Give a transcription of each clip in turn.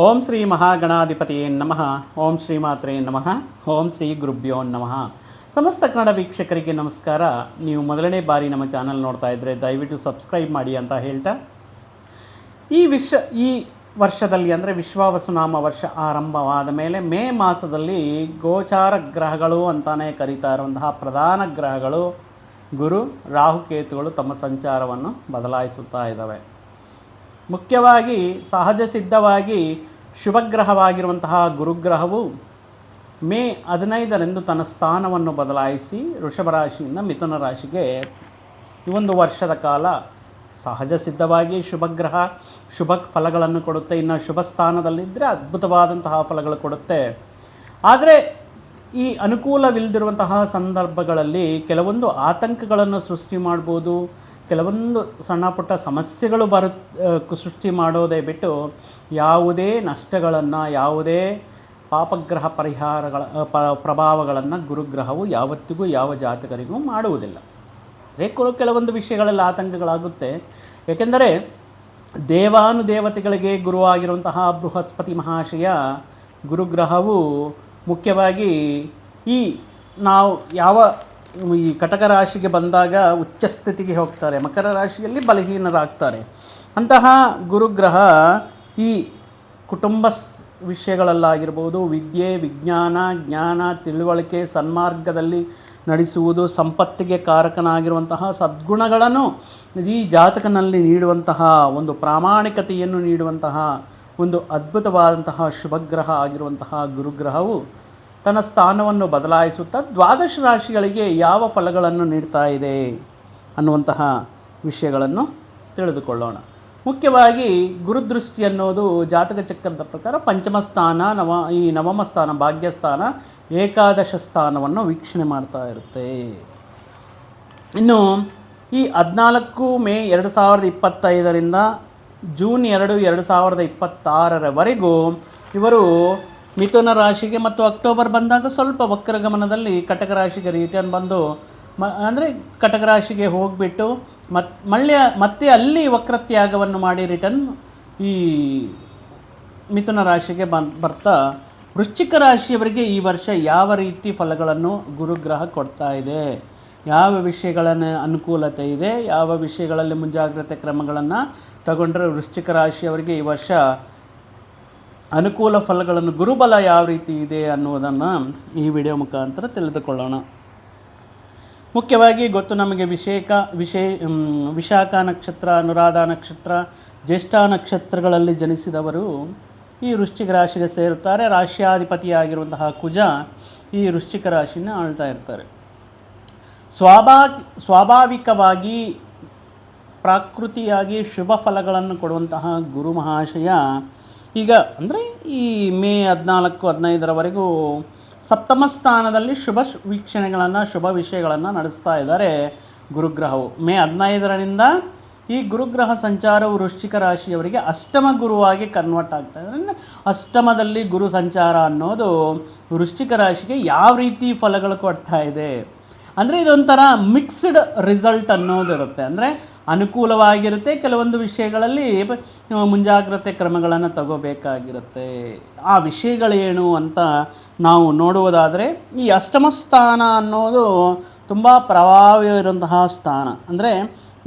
ಓಂ ಶ್ರೀ ಮಹಾಗಣಾಧಿಪತಿಯೇ ನಮಃ. ಓಂ ಶ್ರೀ ಮಾತ್ರೇ ನಮಃ. ಓಂ ಶ್ರೀ ಗುರುಭ್ಯೋ ನಮಃ. ಸಮಸ್ತ ಕನ್ನಡ ವೀಕ್ಷಕರಿಗೆ ನಮಸ್ಕಾರ. ನೀವು ಮೊದಲನೇ ಬಾರಿ ನಮ್ಮ ಚಾನಲ್ ನೋಡ್ತಾ ಇದ್ದರೆ ದಯವಿಟ್ಟು ಸಬ್ಸ್ಕ್ರೈಬ್ ಮಾಡಿ ಅಂತ ಹೇಳ್ತಾ. ಈ ವಿಶ್ವ, ಈ ವರ್ಷದಲ್ಲಿ ಅಂದರೆ ವಿಶ್ವಾವಸುನಾಮ ವರ್ಷ ಆರಂಭವಾದ ಮೇಲೆ ಮೇ ಮಾಸದಲ್ಲಿ ಗೋಚಾರ ಗ್ರಹಗಳು ಅಂತಾನೆ ಕರೀತಾ ಇರುವಂತಹ ಪ್ರಧಾನ ಗ್ರಹಗಳು ಗುರು ರಾಹುಕೇತುಗಳು ತಮ್ಮ ಸಂಚಾರವನ್ನು ಬದಲಾಯಿಸುತ್ತಾ ಇದ್ದಾವೆ. ಮುಖ್ಯವಾಗಿ ಸಹಜ ಸಿದ್ಧವಾಗಿ ಶುಭಗ್ರಹವಾಗಿರುವಂತಹ ಗುರುಗ್ರಹವು ಮೇ ಹದಿನೈದರಂದು ತನ್ನ ಸ್ಥಾನವನ್ನು ಬದಲಾಯಿಸಿ ಋಷಭ ರಾಶಿಯಿಂದ ಮಿಥುನ ರಾಶಿಗೆ ಈ ಒಂದು ವರ್ಷದ ಕಾಲ ಸಹಜ ಸಿದ್ಧವಾಗಿ ಶುಭಗ್ರಹ, ಶುಭ ಫಲಗಳನ್ನು ಕೊಡುತ್ತೆ. ಇನ್ನು ಶುಭ ಸ್ಥಾನದಲ್ಲಿದ್ದರೆ ಅದ್ಭುತವಾದಂತಹ ಫಲಗಳು ಕೊಡುತ್ತೆ. ಆದರೆ ಈ ಅನುಕೂಲವಿಲ್ಲದಿರುವಂತಹ ಸಂದರ್ಭಗಳಲ್ಲಿ ಕೆಲವೊಂದು ಆತಂಕಗಳನ್ನು ಸೃಷ್ಟಿ ಮಾಡ್ಬೋದು. ಕೆಲವೊಂದು ಸಣ್ಣ ಪುಟ್ಟ ಸಮಸ್ಯೆಗಳು ಬರು ಸೃಷ್ಟಿ ಮಾಡೋದೇ ಬಿಟ್ಟು ಯಾವುದೇ ನಷ್ಟಗಳನ್ನು, ಯಾವುದೇ ಪಾಪಗ್ರಹ ಪರಿಹಾರಗಳ ಪ, ಪ್ರಭಾವಗಳನ್ನು ಗುರುಗ್ರಹವು ಯಾವತ್ತಿಗೂ ಯಾವ ಜಾತಕರಿಗೂ ಮಾಡುವುದಿಲ್ಲ. ಕೆಲವು ಕೆಲವೊಂದು ವಿಷಯಗಳಲ್ಲಿ ಆತಂಕಗಳಾಗುತ್ತೆ. ಏಕೆಂದರೆ ದೇವಾನುದೇವತೆಗಳಿಗೆ ಗುರುವಾಗಿರುವಂತಹ ಬೃಹಸ್ಪತಿ ಮಹಾಶಯ ಗುರುಗ್ರಹವು ಮುಖ್ಯವಾಗಿ ಈ ನಾವು ಯಾವ ಈ ಕಟಕ ರಾಶಿಗೆ ಬಂದಾಗ ಉಚ್ಚ ಸ್ಥಿತಿಗೆ ಹೋಗ್ತಾರೆ. ಮಕರ ರಾಶಿಯಲ್ಲಿ ಬಲಹೀನರಾಗ್ತಾರೆ. ಅಂತಹ ಗುರುಗ್ರಹ ಈ ಕುಟುಂಬ ವಿಷಯಗಳಲ್ಲಾಗಿರ್ಬೋದು, ವಿದ್ಯೆ, ವಿಜ್ಞಾನ, ಜ್ಞಾನ, ತಿಳುವಳಿಕೆ, ಸನ್ಮಾರ್ಗದಲ್ಲಿ ನಡೆಸುವುದು, ಸಂಪತ್ತಿಗೆ ಕಾರಕನಾಗಿರುವಂತಹ ಸದ್ಗುಣಗಳನ್ನು ಈ ಜಾತಕನಲ್ಲಿ ನೀಡುವಂತಹ ಒಂದು ಪ್ರಾಮಾಣಿಕತೆಯನ್ನು ನೀಡುವಂತಹ ಒಂದು ಅದ್ಭುತವಾದಂತಹ ಶುಭಗ್ರಹ ಆಗಿರುವಂತಹ ಗುರುಗ್ರಹವು ತನ್ನ ಸ್ಥಾನವನ್ನು ಬದಲಾಯಿಸುತ್ತಾ ದ್ವಾದಶ ರಾಶಿಗಳಿಗೆ ಯಾವ ಫಲಗಳನ್ನು ನೀಡ್ತಾ ಇದೆ ಅನ್ನುವಂತಹ ವಿಷಯಗಳನ್ನು ತಿಳಿದುಕೊಳ್ಳೋಣ. ಮುಖ್ಯವಾಗಿ ಗುರುದೃಷ್ಟಿ ಅನ್ನೋದು ಜಾತಕ ಚಕ್ರದ ಪ್ರಕಾರ ಪಂಚಮ ಸ್ಥಾನ, ನವ, ಈ ನವಮ ಸ್ಥಾನ ಭಾಗ್ಯಸ್ಥಾನ ಏಕಾದಶ ಸ್ಥಾನವನ್ನು ವೀಕ್ಷಣೆ ಮಾಡ್ತಾ ಇರುತ್ತೆ. ಇನ್ನು ಈ ಹದಿನಾಲ್ಕು ಮೇ ಎರಡು ಸಾವಿರದ ಇಪ್ಪತ್ತೈದರಿಂದ ಜೂನ್ ಎರಡು ಎರಡು ಸಾವಿರದ ಇಪ್ಪತ್ತಾರರವರೆಗೂ ಇವರು ಮಿಥುನ ರಾಶಿಗೆ ಮತ್ತು ಅಕ್ಟೋಬರ್ ಬಂದಾಗ ಸ್ವಲ್ಪ ವಕ್ರಗಮನದಲ್ಲಿ ಕಟಕ ರಾಶಿಗೆ ರಿಟರ್ನ್ ಬಂದು, ಮ, ಅಂದರೆ ಕಟಕ ರಾಶಿಗೆ ಹೋಗಿಬಿಟ್ಟು ಮತ್ ಮಳ್ಳ್ಯ ಮತ್ತೆ ಅಲ್ಲಿ ವಕ್ರತ್ಯಾಗವನ್ನು ಮಾಡಿ ರಿಟರ್ನ್ ಈ ಮಿಥುನ ರಾಶಿಗೆ ಬನ್ ಬರ್ತಾ, ವೃಶ್ಚಿಕ ರಾಶಿಯವರಿಗೆ ಈ ವರ್ಷ ಯಾವ ರೀತಿ ಫಲಗಳನ್ನು ಗುರುಗ್ರಹ ಕೊಡ್ತಾ ಇದೆ? ಯಾವ ವಿಷಯಗಳನ್ನು ಅನುಕೂಲತೆ ಇದೆ? ಯಾವ ವಿಷಯಗಳಲ್ಲಿ ಮುಂಜಾಗ್ರತೆ ಕ್ರಮಗಳನ್ನು ತಗೊಂಡ್ರೆ ವೃಶ್ಚಿಕ ರಾಶಿಯವರಿಗೆ ಈ ವರ್ಷ ಅನುಕೂಲ ಫಲಗಳನ್ನು ಗುರುಬಲ ಯಾವ ರೀತಿ ಇದೆ ಅನ್ನುವುದನ್ನು ಈ ವಿಡಿಯೋ ಮುಖಾಂತರ ತಿಳಿದುಕೊಳ್ಳೋಣ. ಮುಖ್ಯವಾಗಿ ಗೊತ್ತು ನಮಗೆ ವಿಶೇಕ, ವಿಶೇ ವಿಶಾಖ ನಕ್ಷತ್ರ, ಅನುರಾಧ ನಕ್ಷತ್ರ, ಜ್ಯೇಷ್ಠ ನಕ್ಷತ್ರಗಳಲ್ಲಿ ಜನಿಸಿದವರು ಈ ವೃಶ್ಚಿಕ ರಾಶಿಗೆ ಸೇರುತ್ತಾರೆ. ರಾಶ್ಯಾಧಿಪತಿಯಾಗಿರುವಂತಹ ಕುಜ ಈ ವೃಶ್ಚಿಕ ರಾಶಿನ ಆಳ್ತಾ ಇರ್ತಾರೆ. ಸ್ವಾಭಾ ಸ್ವಾಭಾವಿಕವಾಗಿ ಪ್ರಾಕೃತಿಯಾಗಿ ಶುಭ ಫಲಗಳನ್ನು ಕೊಡುವಂತಹ ಗುರು ಮಹಾಶಯ ಈಗ ಅಂದರೆ ಈ ಮೇ ಹದಿನಾಲ್ಕು, ಹದಿನೈದರವರೆಗೂ ಸಪ್ತಮ ಸ್ಥಾನದಲ್ಲಿ ಶುಭ ವೀಕ್ಷಣೆಗಳನ್ನು, ಶುಭ ವಿಷಯಗಳನ್ನು ನಡೆಸ್ತಾ ಇದ್ದಾರೆ ಗುರುಗ್ರಹವು. ಮೇ ಹದಿನೈದರಿಂದ ಈ ಗುರುಗ್ರಹ ಸಂಚಾರವು ವೃಶ್ಚಿಕ ರಾಶಿಯವರಿಗೆ ಅಷ್ಟಮ ಗುರುವಾಗಿ ಕನ್ವರ್ಟ್ ಆಗ್ತಾ ಇದೆ ಅಷ್ಟಮದಲ್ಲಿ ಗುರು ಸಂಚಾರ ಅನ್ನೋದು ವೃಶ್ಚಿಕ ರಾಶಿಗೆ ಯಾವ ರೀತಿ ಫಲಗಳು ಕೊಡ್ತಾ ಇದೆ. ಅಂದರೆ ಇದೊಂಥರ ಮಿಕ್ಸ್ಡ್ ರಿಸಲ್ಟ್ ಅನ್ನೋದಿರುತ್ತೆ ಅಂದರೆ ಅನುಕೂಲವಾಗಿರುತ್ತೆ. ಕೆಲವೊಂದು ವಿಷಯಗಳಲ್ಲಿ ಮುಂಜಾಗ್ರತೆ ಕ್ರಮಗಳನ್ನು ತಗೋಬೇಕಾಗಿರುತ್ತೆ. ಆ ವಿಷಯಗಳೇನು ಅಂತ ನಾವು ನೋಡುವುದಾದರೆ, ಈ ಅಷ್ಟಮ ಸ್ಥಾನ ಅನ್ನೋದು ತುಂಬ ಪ್ರಭಾವ ಇರುವಂತಹ ಸ್ಥಾನ. ಅಂದರೆ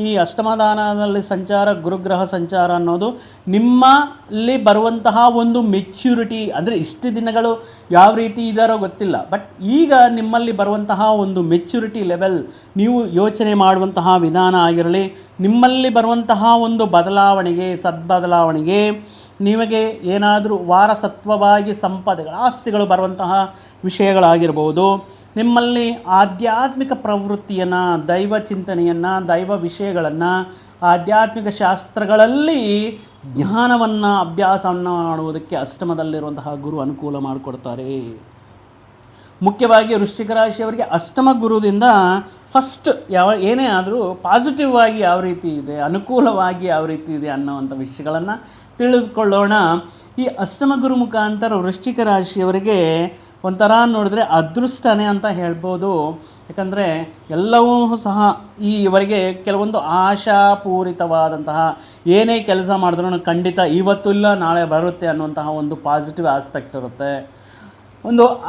ಈ ಅಷ್ಟಮದಾನದಲ್ಲಿ ಸಂಚಾರ, ಗುರುಗ್ರಹ ಸಂಚಾರ ಅನ್ನೋದು ನಿಮ್ಮಲ್ಲಿ ಬರುವಂತಹ ಒಂದು ಮೆಚ್ಯೂರಿಟಿ ಅಂದರೆ ಇಷ್ಟು ದಿನಗಳು ಯಾವ ರೀತಿ ಇದಾರೋ ಗೊತ್ತಿಲ್ಲ. ಬಟ್ ಈಗ ನಿಮ್ಮಲ್ಲಿ ಬರುವಂತಹ ಒಂದು ಮೆಚ್ಯೂರಿಟಿ ಲೆವೆಲ್ ನೀವು ಯೋಚನೆ ಮಾಡುವಂತಹ ವಿಧಾನ ಆಗಿರಲಿ, ನಿಮ್ಮಲ್ಲಿ ಬರುವಂತಹ ಒಂದು ಬದಲಾವಣೆಗೆ, ಸದ್ಬದಲಾವಣೆಗೆ ನಿಮಗೆ ಏನಾದರೂ ವಾರಸತ್ವವಾಗಿ ಸಂಪದೆಗಳು, ಆಸ್ತಿಗಳು ಬರುವಂತಹ ವಿಷಯಗಳಾಗಿರ್ಬೋದು. ನಿಮ್ಮಲ್ಲಿ ಆಧ್ಯಾತ್ಮಿಕ ಪ್ರವೃತ್ತಿಯನ್ನು, ದೈವ ಚಿಂತನೆಯನ್ನು, ದೈವ ವಿಷಯಗಳನ್ನು, ಆಧ್ಯಾತ್ಮಿಕ ಶಾಸ್ತ್ರಗಳಲ್ಲಿ ಜ್ಞಾನವನ್ನು, ಅಭ್ಯಾಸವನ್ನು ಮಾಡುವುದಕ್ಕೆ ಅಷ್ಟಮದಲ್ಲಿರುವಂತಹ ಗುರು ಅನುಕೂಲ ಮಾಡಿಕೊಡ್ತಾರೆ. ಮುಖ್ಯವಾಗಿ ವೃಶ್ಚಿಕ ರಾಶಿಯವರಿಗೆ ಅಷ್ಟಮ ಗುರುದಿಂದ ಫಸ್ಟ್ ಯಾವ, ಏನೇ ಆದರೂ ಪಾಸಿಟಿವ್ ಆಗಿ ಯಾವ ರೀತಿ ಇದೆ, ಅನುಕೂಲವಾಗಿ ಯಾವ ರೀತಿ ಇದೆ ಅನ್ನೋವಂಥ ವಿಷಯಗಳನ್ನು ತಿಳಿದುಕೊಳ್ಳೋಣ. ಈ ಅಷ್ಟಮ ಗುರು ಮುಖಾಂತರ ವೃಶ್ಚಿಕ ರಾಶಿಯವರಿಗೆ ಒಂಥರ ನೋಡಿದ್ರೆ ಅದೃಷ್ಟನೇ ಅಂತ ಹೇಳ್ಬೋದು. ಯಾಕಂದರೆ ಎಲ್ಲವೂ ಸಹ ಈವರೆಗೆ ಕೆಲವೊಂದು ಆಶಾಪೂರಿತವಾದಂತಹ ಏನೇ ಕೆಲಸ ಮಾಡಿದ್ರೂ ಖಂಡಿತ ಇವತ್ತು ಇಲ್ಲ ನಾಳೆ ಬರುತ್ತೆ ಅನ್ನುವಂತಹ ಒಂದು ಪಾಸಿಟಿವ್ ಆಸ್ಪೆಕ್ಟ್ ಇರುತ್ತೆ. ಒಂದು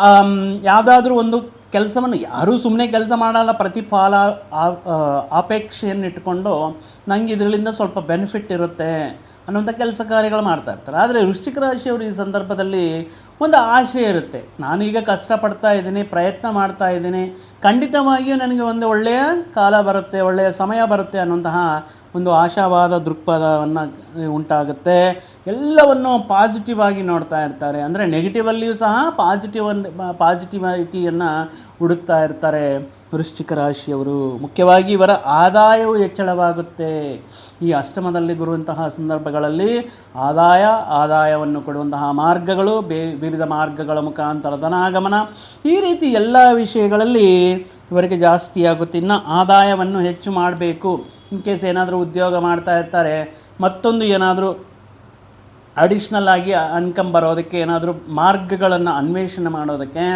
ಯಾವುದಾದ್ರೂ ಒಂದು ಕೆಲಸವನ್ನು ಯಾರೂ ಸುಮ್ಮನೆ ಕೆಲಸ ಮಾಡಲ್ಲ ಪ್ರತಿಫಲ ಆ- ಆ, ಅಪೇಕ್ಷೆಯನ್ನು ಇಟ್ಕೊಂಡು ನನಗೆ ಇದರಿಂದ ಸ್ವಲ್ಪ ಬೆನಿಫಿಟ್ ಇರುತ್ತೆ. ಅನ್ನೋಂಥ ಕೆಲಸ ಕಾರ್ಯಗಳು ಮಾಡ್ತಾ ಇರ್ತಾರೆ. ಆದರೆ ವೃಶ್ಚಿಕ ರಾಶಿಯವರು ಈ ಸಂದರ್ಭದಲ್ಲಿ ಒಂದು ಆಶೆ ಇರುತ್ತೆ. ನಾನು ಈಗ ಕಷ್ಟಪಡ್ತಾ ಇದ್ದೀನಿ, ಪ್ರಯತ್ನ ಮಾಡ್ತಾ ಇದ್ದೀನಿ, ಖಂಡಿತವಾಗಿಯೂ ನನಗೆ ಒಂದು ಒಳ್ಳೆಯ ಕಾಲ ಬರುತ್ತೆ, ಒಳ್ಳೆಯ ಸಮಯ ಬರುತ್ತೆ ಅನ್ನುವಂತಹ ಒಂದು ಆಶಾವಾದ ದೃಕ್ಪಥವನ್ನು ಉಂಟಾಗುತ್ತೆ. ಎಲ್ಲವನ್ನು ಪಾಸಿಟಿವ್ ಆಗಿ ನೋಡ್ತಾ ಇರ್ತಾರೆ. ಅಂದರೆ ನೆಗೆಟಿವಲ್ಲಿಯೂ ಸಹ ಪಾಸಿಟಿವ್ ಪಾಸಿಟಿವಿಟಿಯನ್ನು ಹುಡುಕ್ತಾ ಇರ್ತಾರೆ. ವೃಶ್ಚಿಕ ರಾಶಿಯವರು, ಮುಖ್ಯವಾಗಿ ಇವರ ಆದಾಯವು ಹೆಚ್ಚಳವಾಗುತ್ತೆ. ಈ ಅಷ್ಟಮದಲ್ಲಿ ಬರುವಂತಹ ಸಂದರ್ಭಗಳಲ್ಲಿ ಆದಾಯ, ಆದಾಯವನ್ನು ಕೊಡುವಂತಹ ಮಾರ್ಗಗಳು, ಬೇ, ವಿವಿಧ ಮಾರ್ಗಗಳ ಮುಖಾಂತರ ಧನಾಗಮನ. ಈ ರೀತಿ ಎಲ್ಲ ವಿಷಯಗಳಲ್ಲಿ ಇವರಿಗೆ ಜಾಸ್ತಿ ಆಗುತ್ತೆ. ಇನ್ನು ಆದಾಯವನ್ನು ಹೆಚ್ಚು ಮಾಡಬೇಕು. ಇನ್ ಕೇಸ್ ಏನಾದರೂ ಉದ್ಯೋಗ ಮಾಡ್ತಾ ಇರ್ತಾರೆ, ಮತ್ತೊಂದು ಏನಾದರೂ ಅಡಿಷ್ನಲ್ ಆಗಿ ಅನ್ಕಮ್ ಬರೋದಕ್ಕೆ ಏನಾದರೂ ಮಾರ್ಗಗಳನ್ನು ಅನ್ವೇಷಣೆ ಮಾಡೋದಕ್ಕೆ